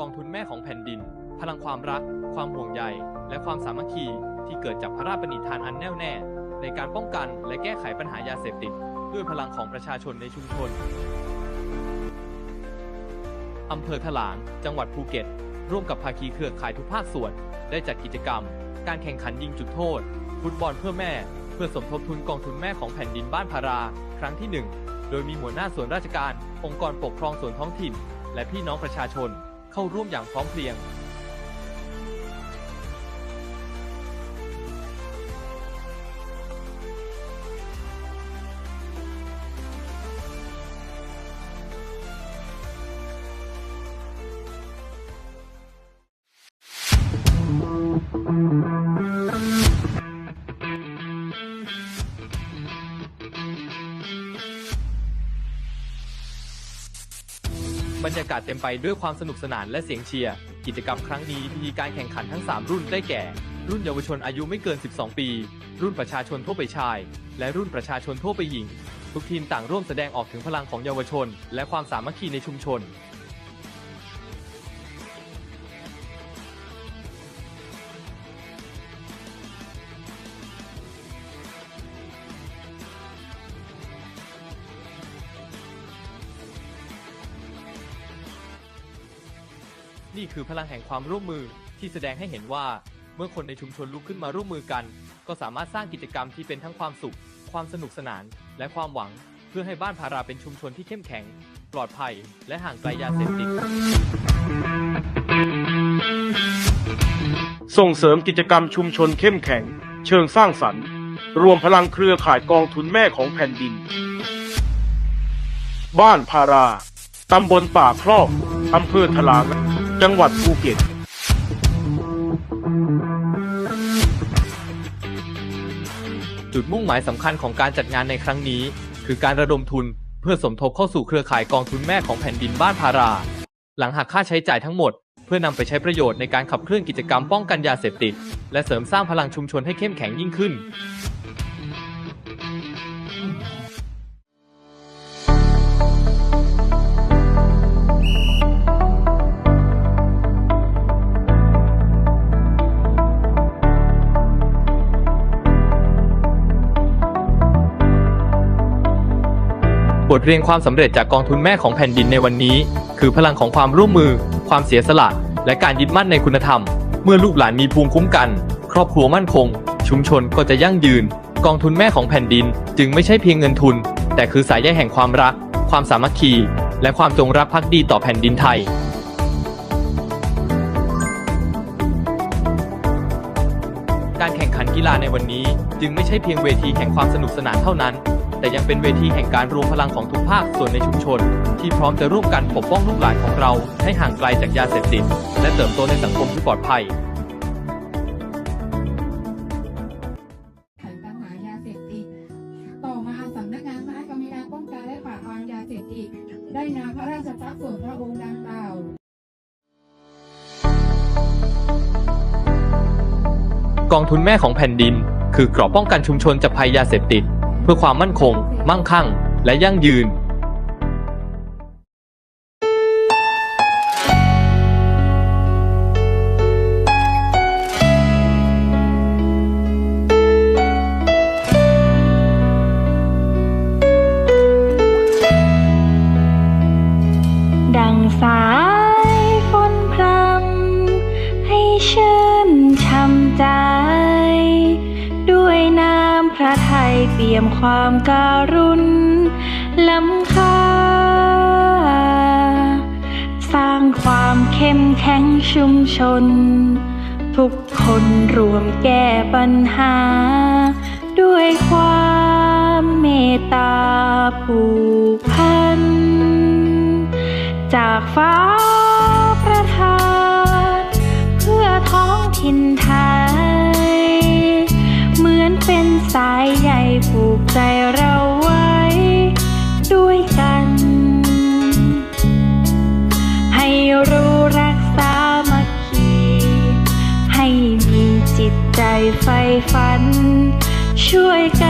กองทุนแม่ของแผ่นดิน พลังความรัก ความห่วงใย และความสามัคคีที่เกิดจากพระราชปณิธานอันแน่วแน่ ในการป้องกันและแก้ไขปัญหายาเสพติด ด้วยพลังของประชาชนในชุมชนอำเภอถลาง จังหวัดภูเก็ต ร่วมกับภาคีเครือข่ายทุกภาคส่วน ได้จัดกิจกรรม การแข่งขันยิงจุดโทษ ฟุตบอลเพื่อแม่ เพื่อสมทบทุนกองทุนแม่ของแผ่นดินบ้านพารา ครั้งที่ 1 โดยมีหัวหน้าส่วนราชการ องค์กรปกครองส่วนท้องถิ่น และพี่น้องประชาชน เข้าร่วมอย่างพร้อมเพรียง บรรยากาศเต็มไปด้วยความสนุกสนานและเสียงเชียร์ กิจกรรมครั้งนี้มีการแข่งขันทั้ง 3 รุ่นได้แก่ รุ่นเยาวชนอายุไม่เกิน 12 ปี รุ่นประชาชนทั่วไปชาย และรุ่นประชาชนทั่วไปหญิง ทุกทีมต่างร่วมแสดงออกถึงพลังของเยาวชน และความสามัคคีในชุมชน นี่คือพลังแห่งความร่วมมือที่แสดงให้เห็นว่า เมื่อคนในชุมชนลุกขึ้นมาร่วมมือกัน ก็สามารถสร้างกิจกรรมที่เป็นทั้งความสุข ความสนุกสนาน และความหวัง เพื่อให้บ้านพาราเป็นชุมชนที่เข้มแข็ง ปลอดภัย และห่างไกลยาเสพติด ส่งเสริมกิจกรรมชุมชนเข้มแข็ง เชิงสร้างสรรค์ รวมพลังเครือข่ายกองทุนแม่ของแผ่นดิน บ้านพารา ตำบลป่าครอกอำเภอถลาง จังหวัดภูเก็ต จุดมุ่งหมายสำคัญของการจัดงานในครั้งนี้ คือการระดมทุนเพื่อสมทบเข้าสู่เครือข่ายกองทุนแม่ของแผ่นดินบ้านพารา หลังหักค่าใช้จ่ายทั้งหมด เพื่อนำไปใช้ประโยชน์ในการขับเคลื่อนกิจกรรมป้องกันยาเสพติด และเสริมสร้างพลังชุมชนให้เข้มแข็งยิ่งขึ้น ทเรียนความสำเร็จจากกองทุนแม่ของแผ่นดินในวันนี้ คือพลังของความร่วมมือ ความเสียสละ และการยึดมั่นในคุณธรรม เมื่อลูกหลานมีภูมิคุ้มกัน ครอบครัวมั่นคง ชุมชนก็จะยั่งยืน กองทุนแม่ของแผ่นดิน จึงไม่ใช่เพียงเงินทุน แต่คือสายใยแห่งความรัก ความสามัคคี และความจงรักภักดีต่อแผ่นดินไทยการแข่งขันกีฬาในวันนี้ จึงไม่ใช่เพียงเวทีแห่งความสนุกสนานเท่านั้น แต่ยังเป็นเวทีแห่งการรวมพลังของทุกภาคส่วนในชุมชน ที่พร้อมจะร่วมกันปกป้องลูกหลานของเราให้ห่างไกลจากยาเสพติด และเติบโตในสังคมที่ปลอดภัยไขปัญหายาเสพติดต่อมาสำนักงานคณะกรรมการป้องกันและปราบปรามยาเสพติดได้นำพระราชทรัพย์ส่วนพระองค์ดังกล่าวกองทุนแม่ของแผ่นดิน คือกรอบป้องกันชุมชนจากภัยยาเสพติด เพื่อความมั่นคง มั่งคั่ง และยั่งยืนดังสาย พระไทยเปี่ยมความการุณล้ำค่า สร้างความเข้มแข็งชุมชน ทุกคนรวมแก้ปัญหา ด้วยความเมตตาผูกพัน จากฟ้าประทาน เพื่อท้องถิ่นไทย ไฟฝัน ช่วยกัน